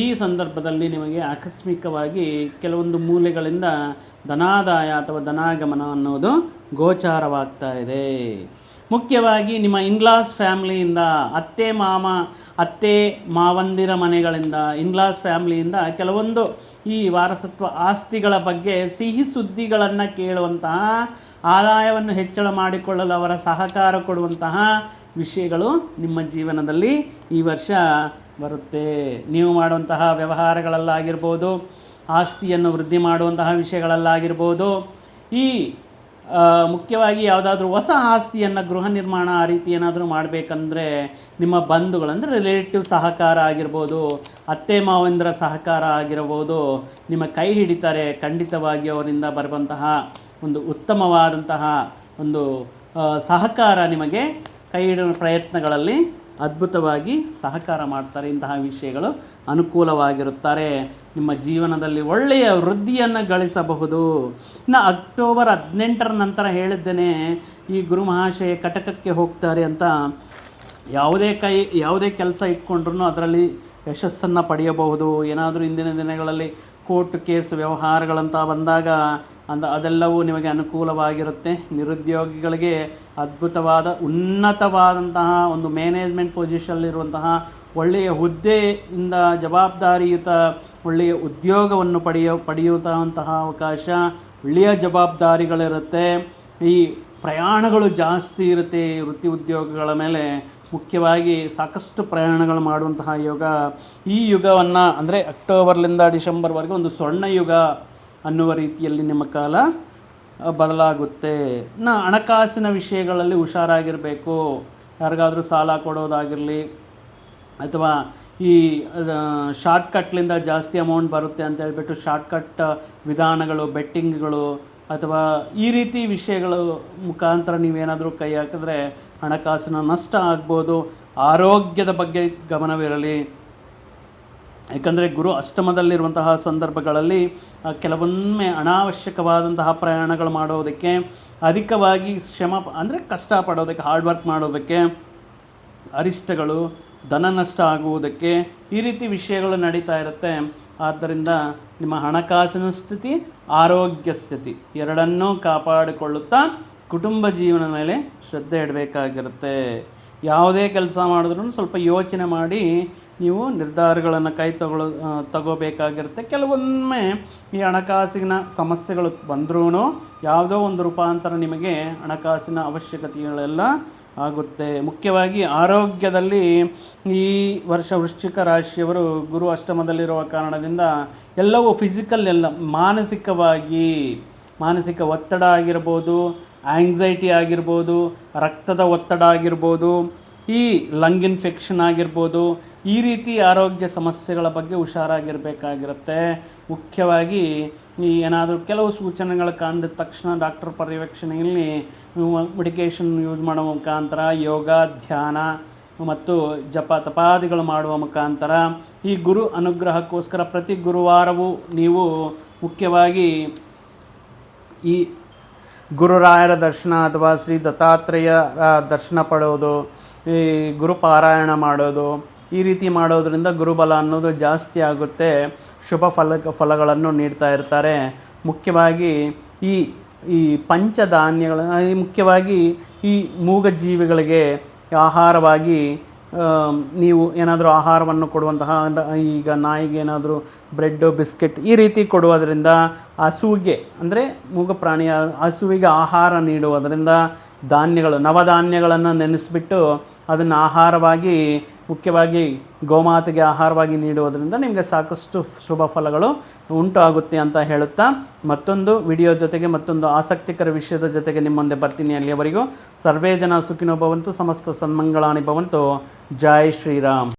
ಈ ಸಂದರ್ಭದಲ್ಲಿ ನಿಮಗೆ ಆಕಸ್ಮಿಕವಾಗಿ ಕೆಲವೊಂದು ಮೂಲೆಗಳಿಂದ ಧನಾದಾಯ ಅಥವಾ ಧನಾಗಮನ ಅನ್ನೋದು ಗೋಚಾರವಾಗ್ತಾ ಇದೆ. ಮುಖ್ಯವಾಗಿ ನಿಮ್ಮ ಇನ್ಲಾಸ್ ಫ್ಯಾಮಿಲಿಯಿಂದ ಅತ್ತೆ ಮಾಮ, ಅತ್ತೆ ಮಾವಂದಿರ ಮನೆಗಳಿಂದ ಇನ್ಲಾಸ್ ಫ್ಯಾಮ್ಲಿಯಿಂದ ಕೆಲವೊಂದು ಈ ವಾರಸತ್ವ ಆಸ್ತಿಗಳ ಬಗ್ಗೆ ಸಿಹಿ ಸುದ್ದಿಗಳನ್ನು ಕೇಳುವಂತಹ, ಆದಾಯವನ್ನು ಹೆಚ್ಚಳ ಮಾಡಿಕೊಳ್ಳಲು ಅವರ ಸಹಕಾರ ಕೊಡುವಂತಹ ವಿಷಯಗಳು ನಿಮ್ಮ ಜೀವನದಲ್ಲಿ ಈ ವರ್ಷ ಬರುತ್ತೆ. ನೀವು ಮಾಡುವಂತಹ ವ್ಯವಹಾರಗಳಲ್ಲಾಗಿರ್ಬೋದು, ಆಸ್ತಿಯನ್ನು ವೃದ್ಧಿ ಮಾಡುವಂತಹ ವಿಷಯಗಳಲ್ಲಾಗಿರ್ಬೋದು, ಈ ಮುಖ್ಯವಾಗಿ ಯಾವುದಾದ್ರೂ ಹೊಸ ಆಸ್ತಿಯನ್ನು ಗೃಹ ನಿರ್ಮಾಣ ಆ ರೀತಿ ಏನಾದರೂ ಮಾಡಬೇಕಂದ್ರೆ ನಿಮ್ಮ ಬಂಧುಗಳಂದರೆ ರಿಲೇಟಿವ್ ಸಹಕಾರ ಆಗಿರ್ಬೋದು, ಅತ್ತೆ ಮಾವಂದರ ಸಹಕಾರ ಆಗಿರ್ಬೋದು, ನಿಮ್ಮ ಕೈ ಹಿಡಿತಾರೆ, ಖಂಡಿತವಾಗಿ ಅವರಿಂದ ಬರುವಂತಹ ಒಂದು ಉತ್ತಮವಾದಂತಹ ಒಂದು ಸಹಕಾರ ನಿಮಗೆ ಕೈ ಹಿಡಿಯುವ ಪ್ರಯತ್ನಗಳಲ್ಲಿ ಅದ್ಭುತವಾಗಿ ಸಹಕಾರ ಮಾಡ್ತಾರೆ ಇಂತಹ ವಿಷಯಗಳು. ಅನುಕೂಲವಾಗಿರುತ್ತಾರೆ. ನಿಮ್ಮ ಜೀವನದಲ್ಲಿ ಒಳ್ಳೆಯ ವೃದ್ಧಿಯನ್ನು ಗಳಿಸಬಹುದು. ಇನ್ನು ಅಕ್ಟೋಬರ್ ಹದಿನೆಂಟರ ನಂತರ ಹೇಳಿದ್ದೇನೆ, ಈ ಗುರು ಮಹಾಶಯ ಕಟಕಕ್ಕೆ ಹೋಗ್ತಾರೆ ಅಂತ. ಯಾವುದೇ ಕೈ, ಯಾವುದೇ ಕೆಲಸ ಇಟ್ಕೊಂಡ್ರೂ ಅದರಲ್ಲಿ ಯಶಸ್ಸನ್ನು ಪಡೆಯಬಹುದು. ಏನಾದರೂ ಇಂದಿನ ದಿನಗಳಲ್ಲಿ ಕೋರ್ಟ್ ಕೇಸ್ ವ್ಯವಹಾರಗಳಂತ ಬಂದಾಗ ಅಂದ, ಅದೆಲ್ಲವೂ ನಿಮಗೆ ಅನುಕೂಲವಾಗಿರುತ್ತೆ. ನಿರುದ್ಯೋಗಿಗಳಿಗೆ ಅದ್ಭುತವಾದ, ಉನ್ನತವಾದಂತಹ ಒಂದು ಮ್ಯಾನೇಜ್ಮೆಂಟ್ ಪೊಸಿಷನ್ನಲ್ಲಿರುವಂತಹ ಒಳ್ಳೆಯ ಹುದ್ದೆಯಿಂದ ಜವಾಬ್ದಾರಿಯುತ, ಒಳ್ಳೆಯ ಉದ್ಯೋಗವನ್ನು ಪಡೆಯ, ಪಡೆಯುವಂತಹ ಅವಕಾಶ ಒಳ್ಳೆಯ ಜವಾಬ್ದಾರಿಗಳಿರುತ್ತೆ. ಈ ಪ್ರಯಾಣಗಳು ಜಾಸ್ತಿ ಇರುತ್ತೆ ವೃತ್ತಿ ಉದ್ಯೋಗಗಳ ಮೇಲೆ. ಮುಖ್ಯವಾಗಿ ಸಾಕಷ್ಟು ಪ್ರಯಾಣಗಳು ಮಾಡುವಂತಹ ಯುಗ. ಈ ಯುಗವನ್ನು ಅಂದರೆ ಅಕ್ಟೋಬರ್ಲಿಂದ ಡಿಸೆಂಬರ್ವರೆಗೆ ಒಂದು ಸ್ವರ್ಣ ಯುಗ ಅನ್ನುವ ರೀತಿಯಲ್ಲಿ ನಿಮ್ಮ ಕಾಲ ಬದಲಾಗುತ್ತೆ. ನಾ ಹಣಕಾಸಿನ ವಿಷಯಗಳಲ್ಲಿ ಹುಷಾರಾಗಿರಬೇಕು. ಯಾರಿಗಾದರೂ ಸಾಲ ಕೊಡೋದಾಗಿರಲಿ ಅಥವಾ ಈ ಶಾರ್ಟ್ಕಟ್ಲಿಂದ ಜಾಸ್ತಿ ಅಮೌಂಟ್ ಬರುತ್ತೆ ಅಂತ ಹೇಳ್ಬಿಟ್ಟು ಶಾರ್ಟ್ಕಟ್ ವಿಧಾನಗಳು ಬೆಟ್ಟಿಂಗ್ಗಳು ಅಥವಾ ಈ ರೀತಿ ವಿಷಯಗಳು ಮುಖಾಂತರ ನೀವೇನಾದರೂ ಕೈ ಹಾಕಿದ್ರೆ ಹಣಕಾಸಿನ ನಷ್ಟ ಆಗ್ಬೋದು, ಆರೋಗ್ಯದ ಬಗ್ಗೆ ಗಮನವಿರಲಿ. ಯಾಕಂದರೆ ಗುರು ಅಷ್ಟಮದಲ್ಲಿರುವಂತಹ ಸಂದರ್ಭಗಳಲ್ಲಿ ಕೆಲವೊಮ್ಮೆ ಅನಾವಶ್ಯಕವಾದಂತಹ ಪ್ರಯಾಣಗಳು ಮಾಡೋದಕ್ಕೆ, ಅಧಿಕವಾಗಿ ಶ್ರಮ ಅಂದರೆ ಕಷ್ಟಪಡೋದಕ್ಕೆ ಹಾರ್ಡ್ ವರ್ಕ್ ಮಾಡೋದಕ್ಕೆ, ಅರಿಷ್ಟಗಳು ಧನ ನಷ್ಟ ಆಗುವುದಕ್ಕೆ ಈ ರೀತಿ ವಿಷಯಗಳು ನಡೀತಾ ಇರುತ್ತೆ. ಆದ್ದರಿಂದ ನಿಮ್ಮ ಹಣಕಾಸಿನ ಸ್ಥಿತಿ, ಆರೋಗ್ಯ ಸ್ಥಿತಿ ಎರಡನ್ನೂ ಕಾಪಾಡಿಕೊಳ್ಳುತ್ತಾ ಕುಟುಂಬ ಜೀವನ ಮೇಲೆ ಶ್ರದ್ಧೆ ಇಡಬೇಕಾಗಿರುತ್ತೆ. ಯಾವುದೇ ಕೆಲಸ ಮಾಡಿದ್ರೂ ಸ್ವಲ್ಪ ಯೋಚನೆ ಮಾಡಿ ನೀವು ನಿರ್ಧಾರಗಳನ್ನು ಕೈ ತಗೊಳ್ಳೋ ತಗೋಬೇಕಾಗಿರುತ್ತೆ. ಕೆಲವೊಮ್ಮೆ ಈ ಹಣಕಾಸಿನ ಸಮಸ್ಯೆಗಳು ಬಂದ್ರೂ ಯಾವುದೋ ಒಂದು ರೂಪಾಂತರ ನಿಮಗೆ ಹಣಕಾಸಿನ ಅವಶ್ಯಕತೆಗಳೆಲ್ಲ ಆಗುತ್ತೆ. ಮುಖ್ಯವಾಗಿ ಆರೋಗ್ಯದಲ್ಲಿ ಈ ವರ್ಷ ವೃಶ್ಚಿಕ ರಾಶಿಯವರು ಗುರು ಅಷ್ಟಮದಲ್ಲಿರುವ ಕಾರಣದಿಂದ ಎಲ್ಲವೂ ಫಿಸಿಕಲ್ ಎಲ್ಲ ಮಾನಸಿಕವಾಗಿ, ಮಾನಸಿಕ ಒತ್ತಡ ಆಗಿರ್ಬೋದು ಆಂಗ್ಸೈಟಿ ಆಗಿರ್ಬೋದು, ರಕ್ತದ ಒತ್ತಡ ಆಗಿರ್ಬೋದು, ಈ ಲಂಗ್ ಇನ್ಫೆಕ್ಷನ್ ಆಗಿರ್ಬೋದು, ಈ ರೀತಿ ಆರೋಗ್ಯ ಸಮಸ್ಯೆಗಳ ಬಗ್ಗೆ ಹುಷಾರಾಗಿರಬೇಕಾಗಿರುತ್ತೆ. ಮುಖ್ಯವಾಗಿ ಈ ಏನಾದರೂ ಕೆಲವು ಸೂಚನೆಗಳು ಕಂಡ ತಕ್ಷಣ ಡಾಕ್ಟರ್ ಪರ್ಯವೇಕ್ಷಣೆಯಲ್ಲಿ ಮೆಡಿಕೇಷನ್ ಯೂಸ್ ಮಾಡುವ ಮುಖಾಂತರ, ಯೋಗ, ಧ್ಯಾನ ಮತ್ತು ಜಪ ತಪಾದಿಗಳು ಮಾಡುವ ಮುಖಾಂತರ ಈ ಗುರು ಅನುಗ್ರಹಕ್ಕೋಸ್ಕರ ಪ್ರತಿ ಗುರುವಾರವೂ ನೀವು ಮುಖ್ಯವಾಗಿ ಈ ಗುರುರಾಯರ ದರ್ಶನ ಅಥವಾ ಶ್ರೀ ದತ್ತಾತ್ರೇಯ ದರ್ಶನ ಪಡೆಯೋದು, ಈ ಗುರುಪಾರಾಯಣ ಮಾಡೋದು, ಈ ರೀತಿ ಮಾಡೋದರಿಂದ ಗುರುಬಲ ಅನ್ನೋದು ಜಾಸ್ತಿ ಆಗುತ್ತೆ. ಶುಭ ಫಲ, ಫಲಗಳನ್ನು ನೀಡ್ತಾ ಇರ್ತಾರೆ. ಮುಖ್ಯವಾಗಿ ಈ ಈ ಪಂಚಧಾನ್ಯಗಳ ಮುಖ್ಯವಾಗಿ ಈ ಮೂಗ ಜೀವಿಗಳಿಗೆ ಆಹಾರವಾಗಿ ನೀವು ಏನಾದರೂ ಆಹಾರವನ್ನು ಕೊಡುವಂತಹ ಈಗ ನಾಯಿಗೆ ಏನಾದರೂ ಬ್ರೆಡ್ಡು, ಬಿಸ್ಕೆಟ್ ಈ ರೀತಿ ಕೊಡುವುದರಿಂದ ಹಸುವಿಗೆ, ಅಂದರೆ ಮೂಗ ಪ್ರಾಣಿಯ ಹಸುವಿಗೆ ಆಹಾರ ನೀಡುವುದರಿಂದ ಧಾನ್ಯಗಳು, ನವಧಾನ್ಯಗಳನ್ನು ನೆನೆಸಿಬಿಟ್ಟು ಅದನ್ನು ಆಹಾರವಾಗಿ ಮುಖ್ಯವಾಗಿ ಗೋಮಾತೆಗೆ ಆಹಾರವಾಗಿ ನೀಡುವುದರಿಂದ ನಿಮಗೆ ಸಾಕಷ್ಟು ಶುಭ ಫಲಗಳು ಉಂಟು ಆಗುತ್ತೆ ಅಂತ ಹೇಳುತ್ತಾ ಮತ್ತೊಂದು ವಿಡಿಯೋ ಜೊತೆಗೆ ಮತ್ತೊಂದು ಆಸಕ್ತಿಕರ ವಿಷಯದ ಜೊತೆಗೆ ನಿಮ್ಮ ಮುಂದೆ ಬರ್ತೀನಿ ಅಲ್ಲಿಯವರೆಗೂ. ಸರ್ವೇ ಜನ ಸುಖಿನೋ ಭವಂತು, ಸಮಸ್ತ ಸನ್ಮಂಗಳಾನಿ ಭವಂತು. ಜೈ ಶ್ರೀರಾಮ್.